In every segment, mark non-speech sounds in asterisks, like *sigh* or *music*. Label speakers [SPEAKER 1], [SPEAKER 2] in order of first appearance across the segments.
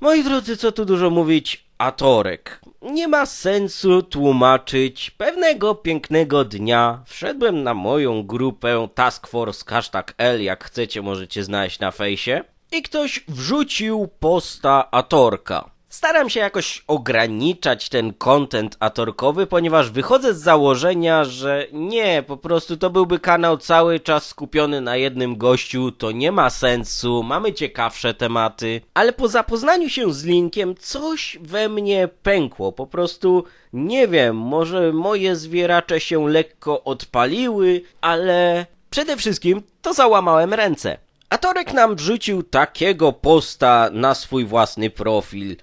[SPEAKER 1] Moi drodzy, co tu dużo mówić, Atorek. Nie ma sensu tłumaczyć. Pewnego pięknego dnia wszedłem na moją grupę Task Force hashtag L, jak chcecie możecie znaleźć na fejsie. I ktoś wrzucił posta Atorka. Staram się jakoś ograniczać ten content atorkowy, ponieważ wychodzę z założenia, że nie, po prostu to byłby kanał cały czas skupiony na jednym gościu, to nie ma sensu, mamy ciekawsze tematy, ale po zapoznaniu się z linkiem coś we mnie pękło, po prostu nie wiem, może moje zwieracze się lekko odpaliły, ale przede wszystkim to załamałem ręce. Atorek nam wrzucił takiego posta na swój własny profil.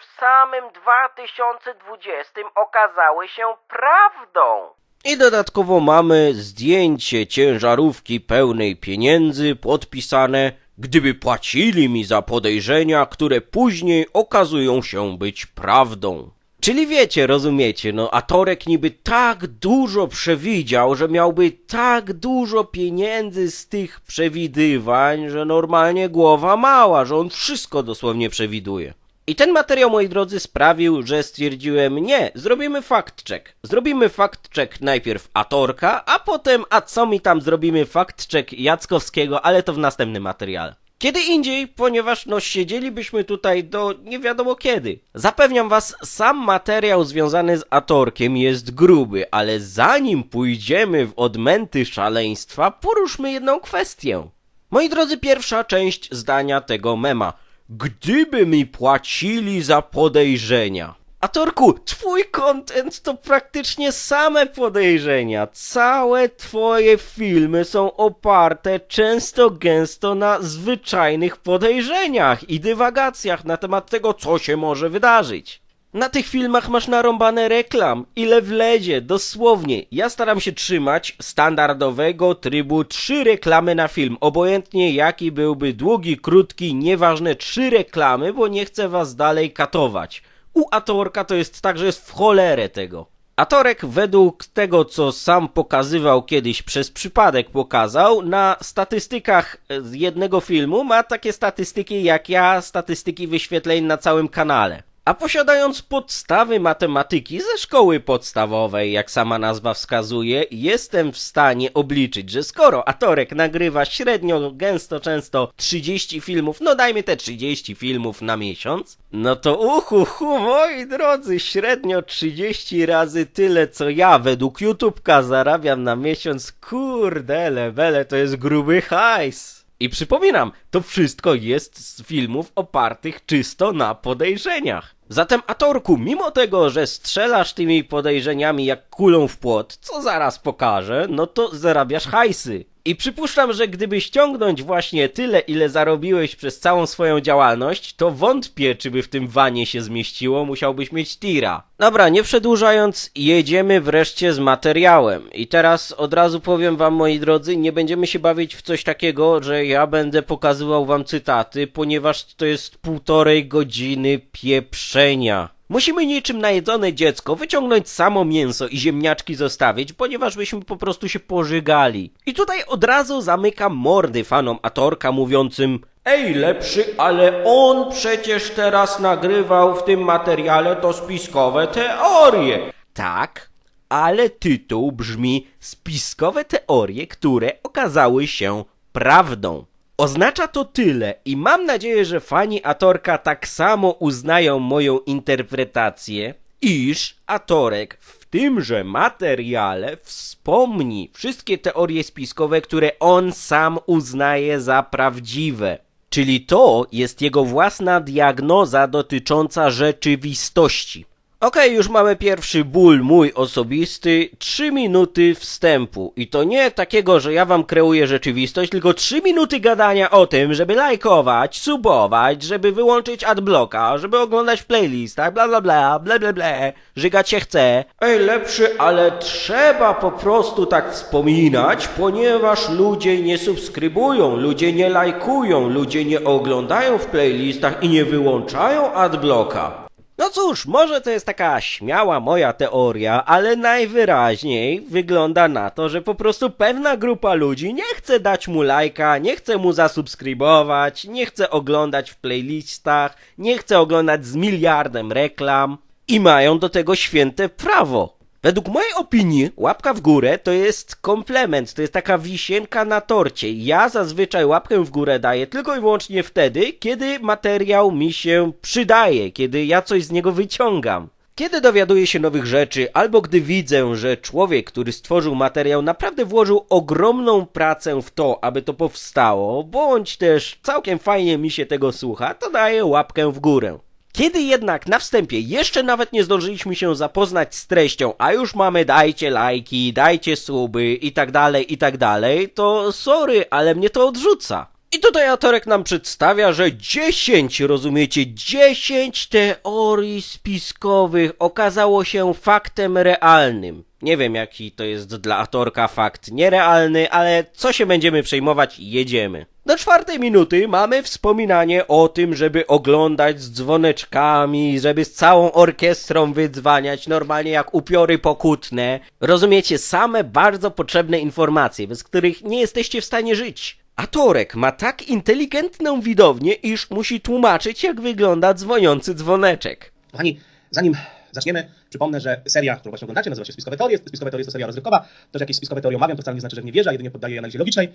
[SPEAKER 1] W samym 2020 okazały się prawdą. I dodatkowo mamy zdjęcie ciężarówki pełnej pieniędzy podpisane, gdyby płacili mi za podejrzenia, które później okazują się być prawdą. Czyli wiecie, rozumiecie, no Atorek niby tak dużo przewidział, że miałby tak dużo pieniędzy z tych przewidywań, że normalnie głowa mała, że on wszystko dosłownie przewiduje. I ten materiał, moi drodzy, sprawił, że stwierdziłem, nie, zrobimy fact check. Zrobimy fact check najpierw Atorka, a potem, a co mi tam zrobimy fact check Jackowskiego, ale to w następnym materiale. Kiedy indziej, ponieważ no siedzielibyśmy tutaj do nie wiadomo kiedy. Zapewniam was, sam materiał związany z Atorkiem jest gruby, ale zanim pójdziemy w odmęty szaleństwa, poruszmy jedną kwestię. Moi drodzy, pierwsza część zdania tego mema. Gdyby mi płacili za podejrzenia. Atorku, twój content to praktycznie same podejrzenia. Całe twoje filmy są oparte często gęsto na zwyczajnych podejrzeniach i dywagacjach na temat tego, co się może wydarzyć. Na tych filmach masz narąbane reklam, ile wlezie, dosłownie. Ja staram się trzymać standardowego trybu trzy reklamy na film, obojętnie jaki byłby długi, krótki, nieważne trzy reklamy, bo nie chcę was dalej katować. U Atorka to jest tak, że jest w cholerę tego. Atorek według tego, co sam pokazywał kiedyś, przez przypadek pokazał, na statystykach z jednego filmu ma takie statystyki jak ja, statystyki wyświetleń na całym kanale. A posiadając podstawy matematyki ze szkoły podstawowej, jak sama nazwa wskazuje, jestem w stanie obliczyć, że skoro Atorek nagrywa średnio, gęsto, często 30 filmów, no dajmy te 30 filmów na miesiąc, no to uhu, hu, moi drodzy, średnio 30 razy tyle, co ja według YouTube'ka zarabiam na miesiąc, kurde, lewele, to jest gruby hajs. I przypominam, to wszystko jest z filmów opartych czysto na podejrzeniach. Zatem Atorku, mimo tego, że strzelasz tymi podejrzeniami jak kulą w płot, co zaraz pokażę, no to zarabiasz hajsy. I przypuszczam, że gdyby ściągnąć właśnie tyle, ile zarobiłeś przez całą swoją działalność, to wątpię, czy by w tym wanie się zmieściło, musiałbyś mieć tira. Dobra, nie przedłużając, jedziemy wreszcie z materiałem. I teraz od razu powiem wam, moi drodzy, nie będziemy się bawić w coś takiego, że ja będę pokazywał wam cytaty, ponieważ to jest półtorej godziny pieprzenia. Musimy niczym najedzone dziecko wyciągnąć samo mięso i ziemniaczki zostawić, ponieważ byśmy po prostu się pożygali. I tutaj od razu zamykam mordy fanom Atorka mówiącym Ej lepszy, ale on przecież teraz nagrywał w tym materiale to spiskowe teorie. Tak, ale tytuł brzmi Spiskowe teorie, które okazały się prawdą. Oznacza to tyle i mam nadzieję, że fani Atorka tak samo uznają moją interpretację, iż Atorek w tymże materiale wspomni wszystkie teorie spiskowe, które on sam uznaje za prawdziwe. Czyli to jest jego własna diagnoza dotycząca rzeczywistości. Okej, już mamy pierwszy ból mój osobisty, 3 minuty wstępu. I to nie takiego, że ja wam kreuję rzeczywistość, tylko 3 minuty gadania o tym, żeby lajkować, subować, żeby wyłączyć adblocka, żeby oglądać w playlistach, bla bla bla, bla bla bla, żygać się chce. Ej, lepszy, ale trzeba po prostu tak wspominać, ponieważ ludzie nie subskrybują, ludzie nie lajkują, ludzie nie oglądają w playlistach i nie wyłączają adblocka. No cóż, może to jest taka śmiała moja teoria, ale najwyraźniej wygląda na to, że po prostu pewna grupa ludzi nie chce dać mu lajka, nie chce mu zasubskrybować, nie chce oglądać w playlistach, nie chce oglądać z miliardem reklam i mają do tego święte prawo. Według mojej opinii łapka w górę to jest komplement, to jest taka wisienka na torcie. Ja zazwyczaj łapkę w górę daję tylko i wyłącznie wtedy, kiedy materiał mi się przydaje, kiedy ja coś z niego wyciągam. Kiedy dowiaduję się nowych rzeczy, albo gdy widzę, że człowiek, który stworzył materiał, naprawdę włożył ogromną pracę w to, aby to powstało, bądź też całkiem fajnie mi się tego słucha, to daję łapkę w górę. Kiedy jednak na wstępie jeszcze nawet nie zdążyliśmy się zapoznać z treścią, a już mamy dajcie lajki, dajcie suby i tak dalej, i tak dalej, to sorry, ale mnie to odrzuca. I tutaj Atorek nam przedstawia, że 10, rozumiecie, 10 teorii spiskowych okazało się faktem realnym. Nie wiem jaki to jest dla Atorka fakt nierealny, ale co się będziemy przejmować, jedziemy. Do czwartej minuty mamy wspominanie o tym, żeby oglądać z dzwoneczkami, żeby z całą orkiestrą wydzwaniać, normalnie jak upiory pokutne. Rozumiecie, same bardzo potrzebne informacje, bez których nie jesteście w stanie żyć. A Torek ma tak inteligentną widownię, iż musi tłumaczyć, jak wygląda dzwoniący dzwoneczek.
[SPEAKER 2] Kochani, zanim zaczniemy, przypomnę, że seria, którą właśnie oglądacie, nazywa się Spiskowe Teorie. Spiskowe Teorie to seria rozrywkowa. To, że jakieś spiskowe teorie omawiam, to wcale nie znaczy, że w nie wierzę, a jedynie poddaję analizie logicznej.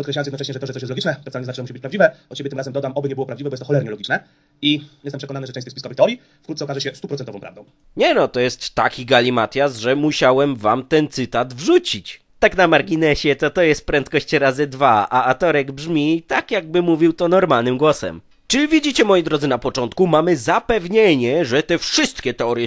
[SPEAKER 2] Podkreślając jednocześnie, że to, że coś jest logiczne, to wcale nie znaczy, że musi być prawdziwe. Od siebie tym razem dodam, oby nie było prawdziwe, bo jest to cholernie logiczne. I jestem przekonany, że część tych spiskowych teorii wkrótce okaże się stuprocentową prawdą.
[SPEAKER 1] Nie no, to jest taki galimatias, że musiałem wam ten cytat wrzucić. Tak na marginesie, to to jest prędkość razy dwa, a Atorek brzmi tak, jakby mówił to normalnym głosem. Czy widzicie, moi drodzy, na początku mamy zapewnienie, że te wszystkie teorie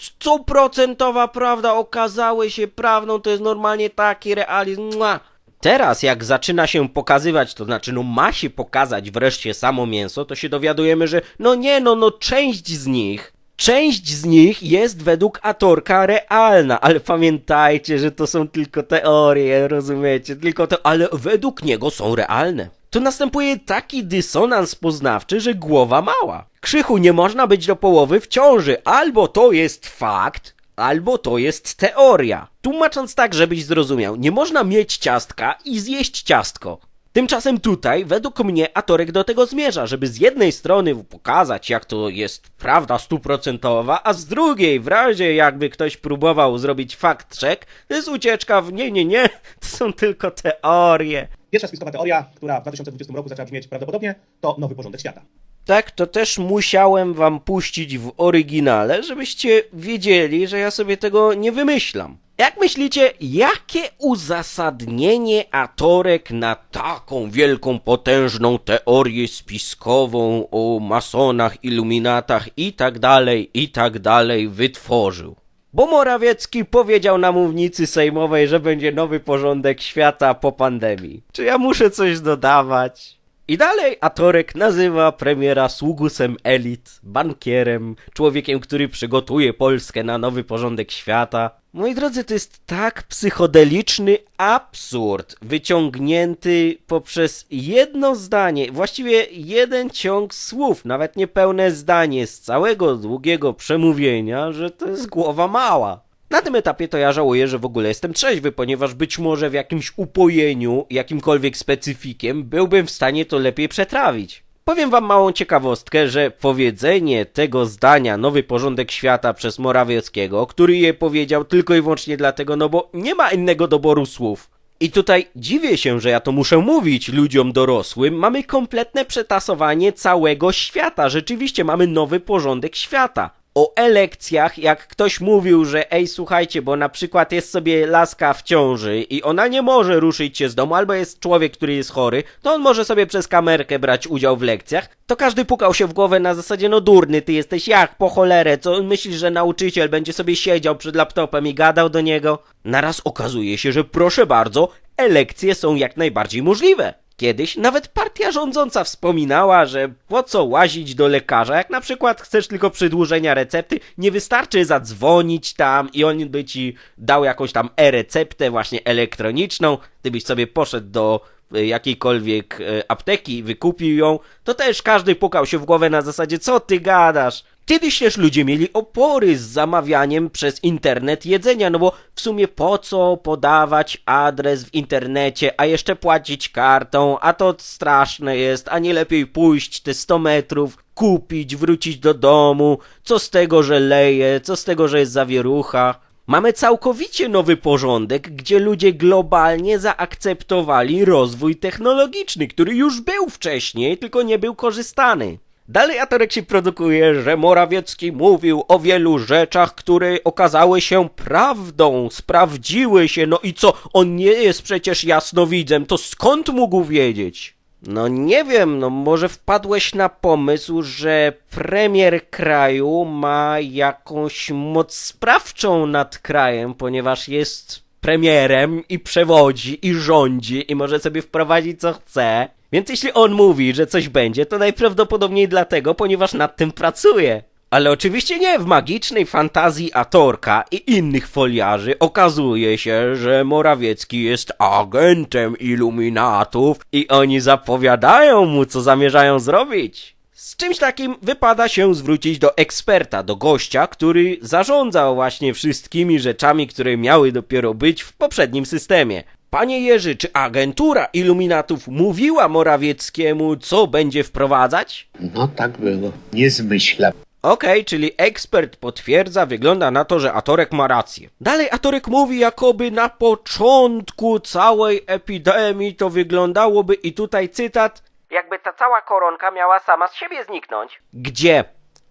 [SPEAKER 1] stuprocentowa prawda, okazały się prawdą, to jest normalnie taki realizm. Mua. Teraz, jak zaczyna się pokazywać, to znaczy, no ma się pokazać wreszcie samo mięso, to się dowiadujemy, że no nie, no, no część z nich, część z nich jest według Atorka realna, ale pamiętajcie, że to są tylko teorie, rozumiecie, tylko te, ale według niego są realne. Tu następuje taki dysonans poznawczy, że głowa mała. Krzychu nie można być do połowy w ciąży, albo to jest fakt, albo to jest teoria. Tłumacząc tak, żebyś zrozumiał, nie można mieć ciastka i zjeść ciastko. Tymczasem tutaj, według mnie, Atorek do tego zmierza, żeby z jednej strony pokazać, jak to jest prawda stuprocentowa, a z drugiej, w razie jakby ktoś próbował zrobić fakt check, to jest ucieczka w nie, nie, nie, *laughs* to są tylko teorie.
[SPEAKER 2] Pierwsza spiskowa teoria, która w 2020 roku zaczęła brzmieć prawdopodobnie, to nowy porządek świata.
[SPEAKER 1] Tak, to też musiałem wam puścić w oryginale, żebyście wiedzieli, że ja sobie tego nie wymyślam. Jak myślicie, jakie uzasadnienie Atorek na taką wielką, potężną teorię spiskową o masonach, iluminatach i tak dalej, i tak dalej wytworzył? Bo Morawiecki powiedział na mównicy sejmowej, że będzie nowy porządek świata po pandemii. Czy ja muszę coś dodawać? I dalej Atorek nazywa premiera sługusem elit, bankierem, człowiekiem, który przygotuje Polskę na nowy porządek świata. Moi drodzy, to jest tak psychodeliczny absurd, wyciągnięty poprzez jedno zdanie, właściwie jeden ciąg słów, nawet niepełne zdanie z całego długiego przemówienia, że to jest głowa mała. Na tym etapie to ja żałuję, że w ogóle jestem trzeźwy, ponieważ być może w jakimś upojeniu, jakimkolwiek specyfikiem, byłbym w stanie to lepiej przetrawić. Powiem wam małą ciekawostkę, że powiedzenie tego zdania Nowy Porządek Świata przez Morawieckiego, który je powiedział tylko i wyłącznie dlatego, no bo nie ma innego doboru słów. I tutaj dziwię się, że ja to muszę mówić ludziom dorosłym. Mamy kompletne przetasowanie całego świata. Rzeczywiście mamy nowy porządek świata o elekcjach, jak ktoś mówił, że ej, słuchajcie, bo na przykład jest sobie laska w ciąży i ona nie może ruszyć się z domu, albo jest człowiek, który jest chory, to on może sobie przez kamerkę brać udział w lekcjach, to każdy pukał się w głowę na zasadzie, no durny, ty jesteś jak, po cholerę, co myślisz, że nauczyciel będzie sobie siedział przed laptopem i gadał do niego? Naraz okazuje się, że proszę bardzo, elekcje są jak najbardziej możliwe. Kiedyś nawet partia rządząca wspominała, że po co łazić do lekarza, jak na przykład chcesz tylko przedłużenia recepty, nie wystarczy zadzwonić tam i on by ci dał jakąś tam e-receptę właśnie elektroniczną, gdybyś sobie poszedł do e, jakiejkolwiek e, apteki i wykupił ją, to też każdy pukał się w głowę na zasadzie, co ty gadasz? Kiedyś też ludzie mieli opory z zamawianiem przez internet jedzenia, no bo w sumie po co podawać adres w internecie, a jeszcze płacić kartą, a to straszne jest, a nie lepiej pójść te 100 metrów, kupić, wrócić do domu, co z tego, że leje, co z tego, że jest zawierucha. Mamy całkowicie nowy porządek, gdzie ludzie globalnie zaakceptowali rozwój technologiczny, który już był wcześniej, tylko nie był korzystany. Dalej Atorek się produkuje, że Morawiecki mówił o wielu rzeczach, które okazały się prawdą, sprawdziły się, no i co, on nie jest przecież jasnowidzem, to skąd mógł wiedzieć? No nie wiem, no może wpadłeś na pomysł, że premier kraju ma jakąś moc sprawczą nad krajem, ponieważ jest premierem i przewodzi i rządzi i może sobie wprowadzić co chce. Więc jeśli on mówi, że coś będzie, to najprawdopodobniej dlatego, ponieważ nad tym pracuje. Ale oczywiście nie w magicznej fantazji Atorka i innych foliarzy okazuje się, że Morawiecki jest agentem iluminatów i oni zapowiadają mu, co zamierzają zrobić. Z czymś takim wypada się zwrócić do eksperta, do gościa, który zarządzał właśnie wszystkimi rzeczami, które miały dopiero być w poprzednim systemie. Panie Jerzy, czy agentura iluminatów mówiła Morawieckiemu, co będzie wprowadzać?
[SPEAKER 3] No tak było. Nie zmyślam.
[SPEAKER 1] Okej, czyli ekspert potwierdza, wygląda na to, że Atorek ma rację. Dalej Atorek mówi, jakoby na początku całej epidemii to wyglądałoby, i tutaj cytat, jakby ta cała koronka miała sama z siebie zniknąć. Gdzie?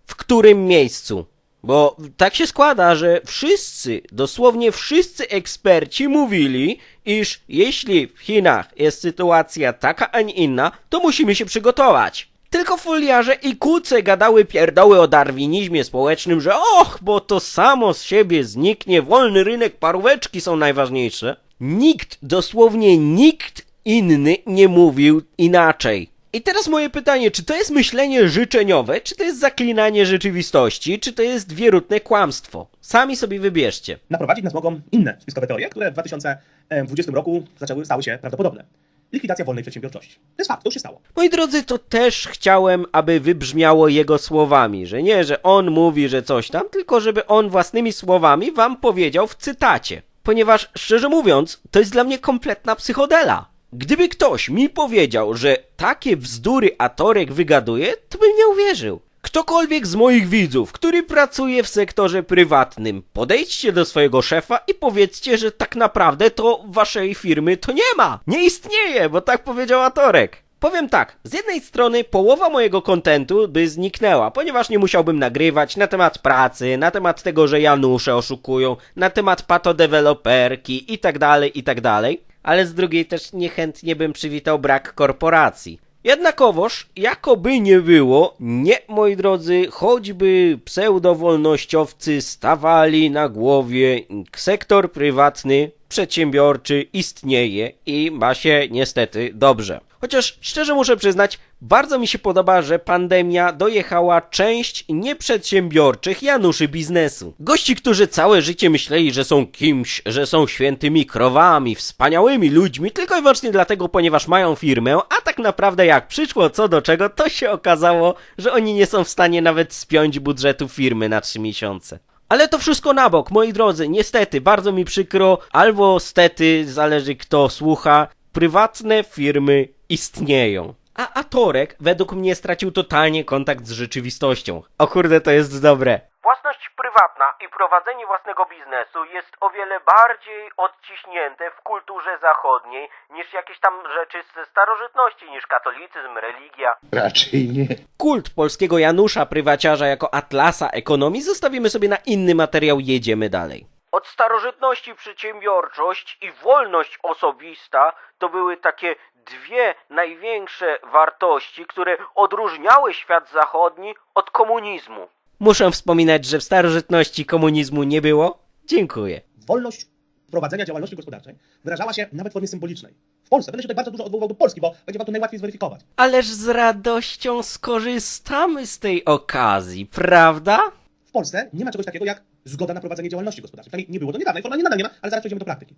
[SPEAKER 1] W którym miejscu? Bo tak się składa, że wszyscy, dosłownie wszyscy eksperci mówili, iż jeśli w Chinach jest sytuacja taka, a nie inna, to musimy się przygotować. Tylko foliarze i kuce gadały pierdoły o darwinizmie społecznym, że och, bo to samo z siebie zniknie, wolny rynek, paróweczki są najważniejsze. Nikt, dosłownie nikt inny nie mówił inaczej. I teraz moje pytanie, czy to jest myślenie życzeniowe, czy to jest zaklinanie rzeczywistości, czy to jest wierutne kłamstwo? Sami sobie wybierzcie.
[SPEAKER 2] Naprowadzić nas mogą inne spiskowe teorie, które w 2020 roku zaczęły, stały się prawdopodobne. Likwidacja wolnej przedsiębiorczości. To jest fakt, to już się stało.
[SPEAKER 1] Moi drodzy, to też chciałem, aby wybrzmiało jego słowami, że nie, że on mówi, że coś tam, tylko żeby on własnymi słowami wam powiedział w cytacie. Ponieważ, szczerze mówiąc, to jest dla mnie kompletna psychodela. Gdyby ktoś mi powiedział, że takie bzdury Atorek wygaduje, to bym nie uwierzył. Ktokolwiek z moich widzów, który pracuje w sektorze prywatnym, podejdźcie do swojego szefa i powiedzcie, że tak naprawdę to waszej firmy to nie ma. Nie istnieje, bo tak powiedział Atorek. Powiem tak, z jednej strony połowa mojego kontentu by zniknęła, ponieważ nie musiałbym nagrywać na temat pracy, na temat tego, że Janusze oszukują, na temat patodeweloperki i tak dalej, i tak dalej. Ale z drugiej też niechętnie bym przywitał brak korporacji. Jednakowoż, jakoby nie było, nie, moi drodzy, choćby pseudowolnościowcy stawali na głowie, sektor prywatny, przedsiębiorczy istnieje i ma się niestety dobrze. Chociaż szczerze muszę przyznać, bardzo mi się podoba, że pandemia dojechała część nieprzedsiębiorczych Januszy biznesu. Gości, którzy całe życie myśleli, że są kimś, że są świętymi krowami, wspaniałymi ludźmi, tylko i wyłącznie dlatego, ponieważ mają firmę, a tak naprawdę jak przyszło co do czego, to się okazało, że oni nie są w stanie nawet spiąć budżetu firmy na trzy miesiące. Ale to wszystko na bok, moi drodzy, niestety, bardzo mi przykro, albo stety, zależy kto słucha, prywatne firmy istnieją. A Atorek według mnie stracił totalnie kontakt z rzeczywistością. O kurde, to jest dobre. Własność prywatna i prowadzenie własnego biznesu jest o wiele bardziej odciśnięte w kulturze zachodniej niż jakieś tam rzeczy ze starożytności, niż katolicyzm, religia.
[SPEAKER 3] Raczej nie.
[SPEAKER 1] Kult polskiego Janusza Prywaciarza jako atlasa ekonomii zostawimy sobie na inny materiał, jedziemy dalej. Od starożytności przedsiębiorczość i wolność osobista to były takie dwie największe wartości, które odróżniały świat zachodni od komunizmu. Muszę wspominać, że w starożytności komunizmu nie było? Dziękuję.
[SPEAKER 2] Wolność prowadzenia działalności gospodarczej wyrażała się nawet w formie symbolicznej. W Polsce będę się tutaj bardzo dużo odwoływał do Polski, bo będzie wam to najłatwiej zweryfikować.
[SPEAKER 1] Ależ z radością skorzystamy z tej okazji, prawda?
[SPEAKER 2] W Polsce nie ma czegoś takiego jak zgoda na prowadzenie działalności gospodarczej. Przynajmniej nie było do niedawna i formalnie nadal nie ma, ale zaraz przejdziemy do praktyki.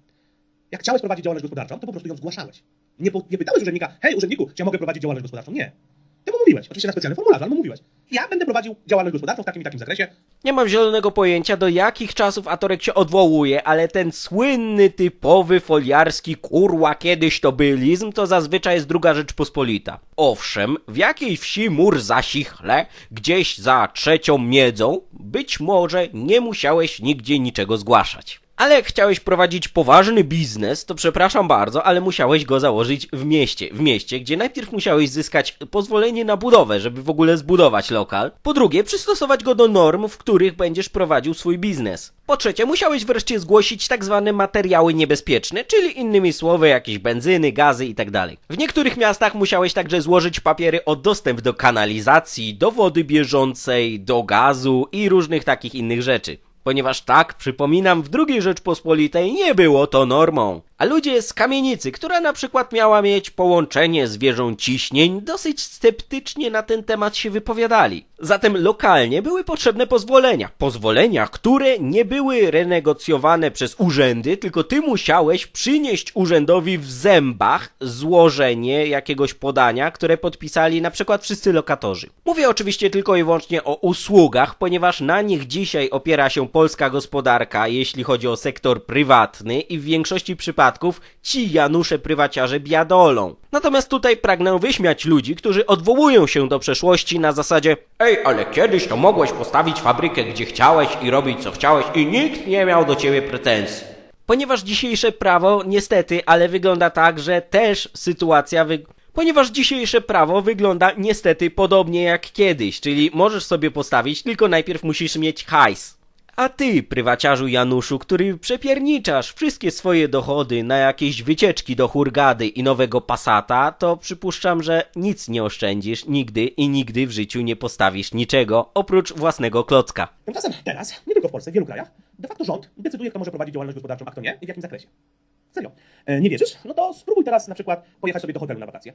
[SPEAKER 2] Jak chciałeś prowadzić działalność gospodarczą, to po prostu ją zgłaszałeś. Nie, po, nie pytałeś urzędnika, hej urzędniku, czy ja mogę prowadzić działalność gospodarczą? Nie. Ty mu mówiłeś, oczywiście na specjalny formularz, ale mu mówiłeś. Ja będę prowadził działalność gospodarczą w takim i takim zakresie.
[SPEAKER 1] Nie mam zielonego pojęcia, do jakich czasów Atorek się odwołuje, ale ten słynny, typowy, foliarski kurła kiedyś to bylizm, to zazwyczaj jest druga Rzeczpospolita. Owszem, w jakiej wsi mur zasichle, gdzieś za trzecią miedzą, być może nie musiałeś nigdzie niczego zgłaszać. Ale jak chciałeś prowadzić poważny biznes, to przepraszam bardzo, ale musiałeś go założyć w mieście. W mieście, gdzie najpierw musiałeś zyskać pozwolenie na budowę, żeby w ogóle zbudować lokal. Po drugie, przystosować go do norm, w których będziesz prowadził swój biznes. Po trzecie, musiałeś wreszcie zgłosić tak zwane materiały niebezpieczne, czyli innymi słowy jakieś benzyny, gazy itd. W niektórych miastach musiałeś także złożyć papiery o dostęp do kanalizacji, do wody bieżącej, do gazu i różnych takich innych rzeczy. Ponieważ tak, przypominam, w II Rzeczpospolitej nie było to normą. A ludzie z kamienicy, która na przykład miała mieć połączenie z wieżą ciśnień, dosyć sceptycznie na ten temat się wypowiadali. Zatem lokalnie były potrzebne pozwolenia. Pozwolenia, które nie były renegocjowane przez urzędy, tylko ty musiałeś przynieść urzędowi w zębach złożenie jakiegoś podania, które podpisali na przykład wszyscy lokatorzy. Mówię oczywiście tylko i wyłącznie o usługach, ponieważ na nich dzisiaj opiera się polska gospodarka, jeśli chodzi o sektor prywatny i w większości przypadków ci Janusze prywaciarze biadolą. Natomiast tutaj pragnę wyśmiać ludzi, którzy odwołują się do przeszłości na zasadzie Ej, ale kiedyś to mogłeś postawić fabrykę gdzie chciałeś i robić co chciałeś i nikt nie miał do ciebie pretensji. Ponieważ dzisiejsze prawo, niestety, ale wygląda tak, że też sytuacja wy... Ponieważ dzisiejsze prawo wygląda niestety podobnie jak kiedyś, czyli możesz sobie postawić, tylko najpierw musisz mieć hajs. A ty, prywaciarzu Januszu, który przepierniczasz wszystkie swoje dochody na jakieś wycieczki do Hurgady i nowego Passata, to przypuszczam, że nic nie oszczędzisz nigdy i nigdy w życiu nie postawisz niczego oprócz własnego klocka.
[SPEAKER 2] Tymczasem teraz, nie tylko w Polsce, w wielu krajach, de facto rząd decyduje, kto może prowadzić działalność gospodarczą, a kto nie i w jakim zakresie. Serio. E, nie wierzysz? No to spróbuj teraz na przykład pojechać sobie do hotelu na wakacje.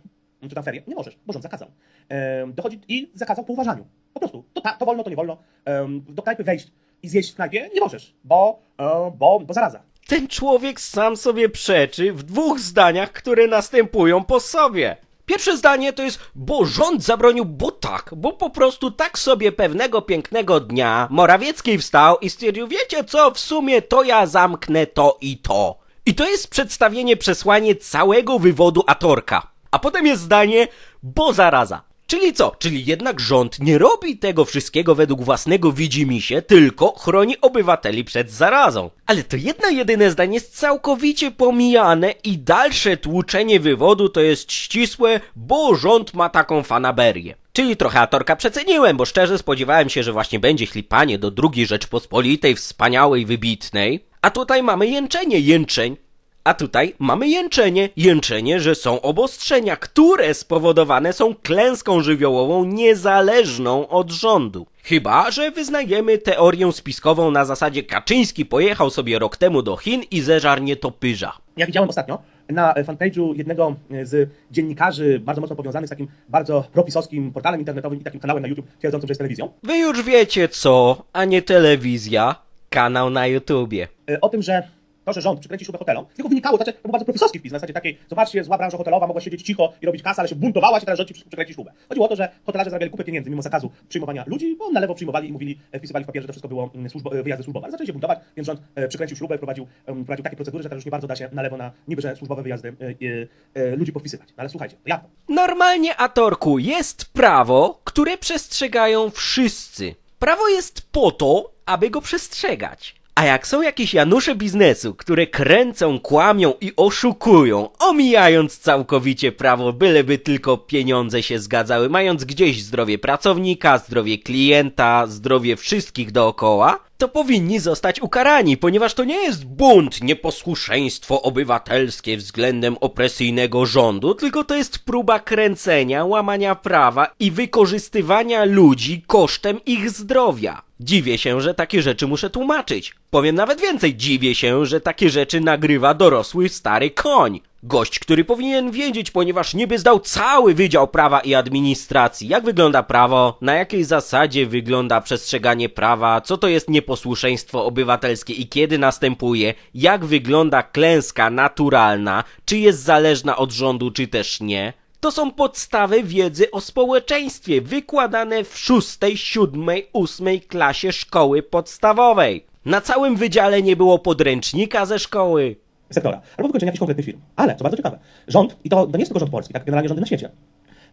[SPEAKER 2] Czy tam ferie? Nie możesz, bo rząd zakazał. E, dochodzi i zakazał po uważaniu. Po prostu. To, ta, to wolno, to nie wolno. E, do knajpy wejść i zjeść w knajpie nie możesz, bo, e, bo, bo zaraza.
[SPEAKER 1] Ten człowiek sam sobie przeczy w dwóch zdaniach, które następują po sobie. Pierwsze zdanie to jest, bo rząd zabronił, bo tak, bo po prostu tak sobie pewnego pięknego dnia Morawiecki wstał i stwierdził, wiecie co, w sumie to ja zamknę to i to. I to jest przedstawienie, przesłanie całego wywodu Atorka. A potem jest zdanie, bo zaraza. Czyli co? Czyli jednak rząd nie robi tego wszystkiego według własnego widzimisię, tylko chroni obywateli przed zarazą. Ale to jedno jedyne zdanie jest całkowicie pomijane i dalsze tłuczenie wywodu to jest ścisłe, bo rząd ma taką fanaberię. Czyli trochę Atorka przeceniłem, bo szczerze spodziewałem się, że właśnie będzie ślipanie do drugiej Rzeczpospolitej wspaniałej, wybitnej. A tutaj mamy jęczenie, jęczeń. A tutaj mamy jęczenie. Jęczenie, że są obostrzenia, które spowodowane są klęską żywiołową niezależną od rządu. Chyba, że wyznajemy teorię spiskową na zasadzie Kaczyński pojechał sobie rok temu do Chin i zeżar nietopyrza.
[SPEAKER 2] Ja widziałem ostatnio na fanpage'u jednego z dziennikarzy bardzo mocno powiązanych z takim bardzo propisowskim portalem internetowym i takim kanałem na YouTube twierdzącym, że jest telewizją,
[SPEAKER 1] Wy już wiecie co, a nie telewizja, kanał na YouTubie.
[SPEAKER 2] e, o tym, że to, że rząd przykręci śrubę hotelom, tego wynikało, znaczy, to był bardzo propisowski wpis, na zasadzie takiej, zobaczcie, zła branża hotelowa, mogła siedzieć cicho i robić kasę, ale się buntowałaś i teraz rząd ci przy- przykręci śrubę. Chodziło o to, że hotelarze zarabiali kupę pieniędzy mimo zakazu przyjmowania ludzi, bo na lewo przyjmowali i mówili, e, wpisywali w papierze, że to wszystko było mm, służbo, e, wyjazdy służbowe. Ale zaczęli się buntować, więc rząd e, przykręcił śrubę, prowadził, em, prowadził takie procedury, że teraz już nie bardzo da się na lewo na niby, że służbowe wyjazdy ludzi podpisywać. No, ale słuchajcie, jak to?
[SPEAKER 1] Normalnie, Atorku, jest prawo, które przestrzegają wszyscy. Prawo jest po to, aby go przestrzegać. A jak są jakieś Janusze biznesu, które kręcą, kłamią i oszukują, omijając całkowicie prawo, byleby tylko pieniądze się zgadzały, mając gdzieś zdrowie pracownika, zdrowie klienta, zdrowie wszystkich dookoła, to powinni zostać ukarani, ponieważ to nie jest bunt, nieposłuszeństwo obywatelskie względem opresyjnego rządu, tylko to jest próba kręcenia, łamania prawa i wykorzystywania ludzi kosztem ich zdrowia. Dziwię się, że takie rzeczy muszę tłumaczyć. Powiem nawet więcej, dziwię się, że takie rzeczy nagrywa dorosły stary koń. Gość, który powinien wiedzieć, ponieważ niby zdał cały Wydział Prawa i Administracji. Jak wygląda prawo, na jakiej zasadzie wygląda przestrzeganie prawa, co to jest nieposłuszeństwo obywatelskie i kiedy następuje, jak wygląda klęska naturalna, czy jest zależna od rządu, czy też nie. To są podstawy wiedzy o społeczeństwie, wykładane w szóstej, siódmej, ósmej klasie szkoły podstawowej. Na całym wydziale nie było podręcznika ze szkoły.
[SPEAKER 2] sektora, albo wykończenia jakichś konkretnych firm. Ale, co bardzo ciekawe, rząd, i to, to nie jest tylko rząd polski, tak generalnie rządy na świecie,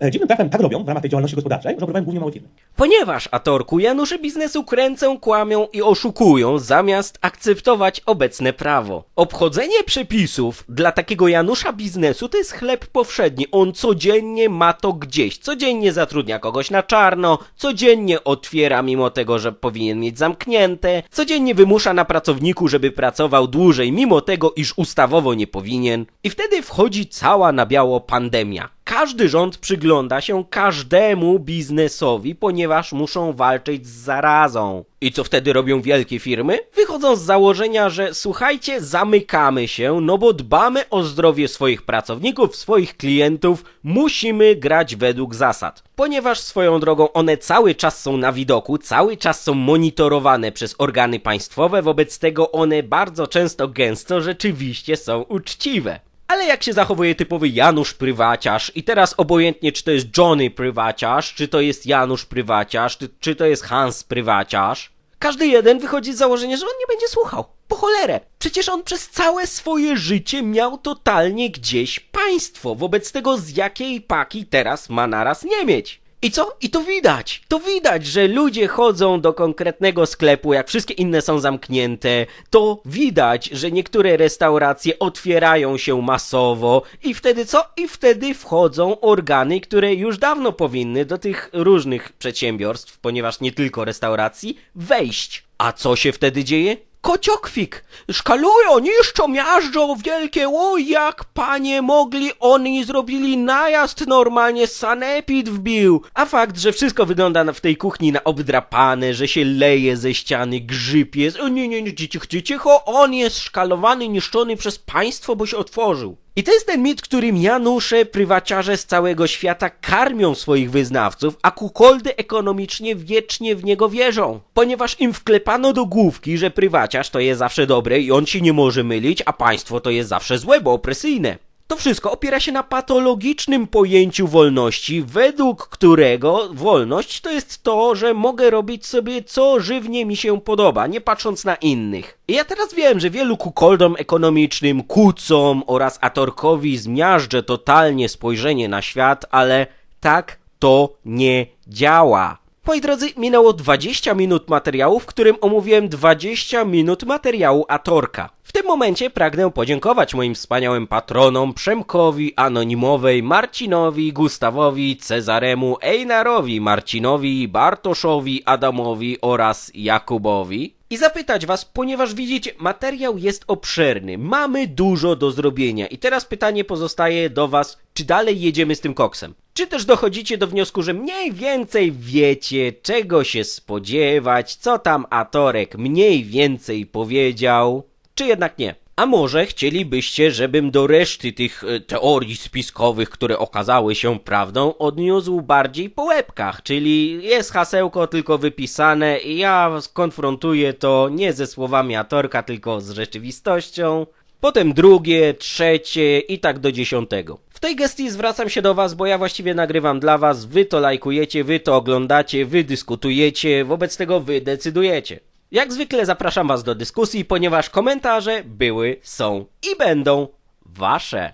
[SPEAKER 2] dziwnym trafem tak robią w ramach tej działalności gospodarczej, że opływają głównie małe firmy.
[SPEAKER 1] Ponieważ, Atorku, Janusze biznesu kręcą, kłamią i oszukują, zamiast akceptować obecne prawo. Obchodzenie przepisów dla takiego Janusza biznesu to jest chleb powszedni. On codziennie ma to gdzieś. Codziennie zatrudnia kogoś na czarno, codziennie otwiera mimo tego, że powinien mieć zamknięte, codziennie wymusza na pracowniku, żeby pracował dłużej, mimo tego, iż ustawowo nie powinien. I wtedy wchodzi cała na biało pandemia. Każdy rząd przygląda się każdemu biznesowi, ponieważ muszą walczyć z zarazą. I co wtedy robią wielkie firmy? Wychodzą z założenia, że słuchajcie, zamykamy się, no bo dbamy o zdrowie swoich pracowników, swoich klientów, musimy grać według zasad. Ponieważ swoją drogą one cały czas są na widoku, cały czas są monitorowane przez organy państwowe, wobec tego one bardzo często gęsto rzeczywiście są uczciwe. Ale jak się zachowuje typowy Janusz Prywaciarz i teraz obojętnie czy to jest Johnny Prywaciarz, czy to jest Janusz Prywaciarz, czy, czy to jest Hans Prywaciarz, każdy jeden wychodzi z założenia, że on nie będzie słuchał. Po cholerę. Przecież on przez całe swoje życie miał totalnie gdzieś państwo. Wobec tego z jakiej paki teraz ma naraz nie mieć. I co? I to widać. To widać, że ludzie chodzą do konkretnego sklepu, jak wszystkie inne są zamknięte. To widać, że niektóre restauracje otwierają się masowo. I wtedy co? I wtedy wchodzą organy, które już dawno powinny do tych różnych przedsiębiorstw, ponieważ nie tylko restauracji, wejść. A co się wtedy dzieje? Kociokwik! Szkalują, niszczą, miażdżą wielkie, o jak panie mogli, oni zrobili najazd normalnie, sanepid wbił. A fakt, że wszystko wygląda w tej kuchni na obdrapane, że się leje ze ściany, grzyb jest, o nie, nie, nie, cicho, cicho, on jest szkalowany, niszczony przez państwo, bo się otworzył. I to jest ten mit, którym Janusze, prywaciarze z całego świata karmią swoich wyznawców, a kukoldy ekonomicznie wiecznie w niego wierzą. Ponieważ im wklepano do główki, że prywaciarz to jest zawsze dobre i on się nie może mylić, a państwo to jest zawsze złe, bo opresyjne. To wszystko opiera się na patologicznym pojęciu wolności, według którego wolność to jest to, że mogę robić sobie co żywnie mi się podoba, nie patrząc na innych. I ja teraz wiem, że wielu kukoldom ekonomicznym, kucom oraz atorkowi zmiażdżę totalnie spojrzenie na świat, ale tak to nie działa. Moi drodzy, minęło 20 minut materiału, w którym omówiłem 20 minut materiału Atorka. W tym momencie pragnę podziękować moim wspaniałym patronom Przemkowi, Anonimowej, Marcinowi, Gustawowi, Cezaremu, Einarowi, Marcinowi, Bartoszowi, Adamowi oraz Jakubowi. I zapytać was, ponieważ widzicie, materiał jest obszerny, mamy dużo do zrobienia i teraz pytanie pozostaje do was, czy dalej jedziemy z tym koksem? Czy też dochodzicie do wniosku, że mniej więcej wiecie, czego się spodziewać, co tam Atorek mniej więcej powiedział? Czy jednak nie? A może chcielibyście, żebym do reszty tych e, teorii spiskowych, które okazały się prawdą, odniósł bardziej po łebkach, czyli jest hasełko tylko wypisane i ja skonfrontuję to nie ze słowami Atorka, tylko z rzeczywistością. Potem drugie, trzecie i tak do dziesiątego. W tej gestii zwracam się do was, bo ja właściwie nagrywam dla was, wy to lajkujecie, wy to oglądacie, wy dyskutujecie, wobec tego wy decydujecie. Jak zwykle zapraszam was do dyskusji, ponieważ komentarze były, są i będą wasze.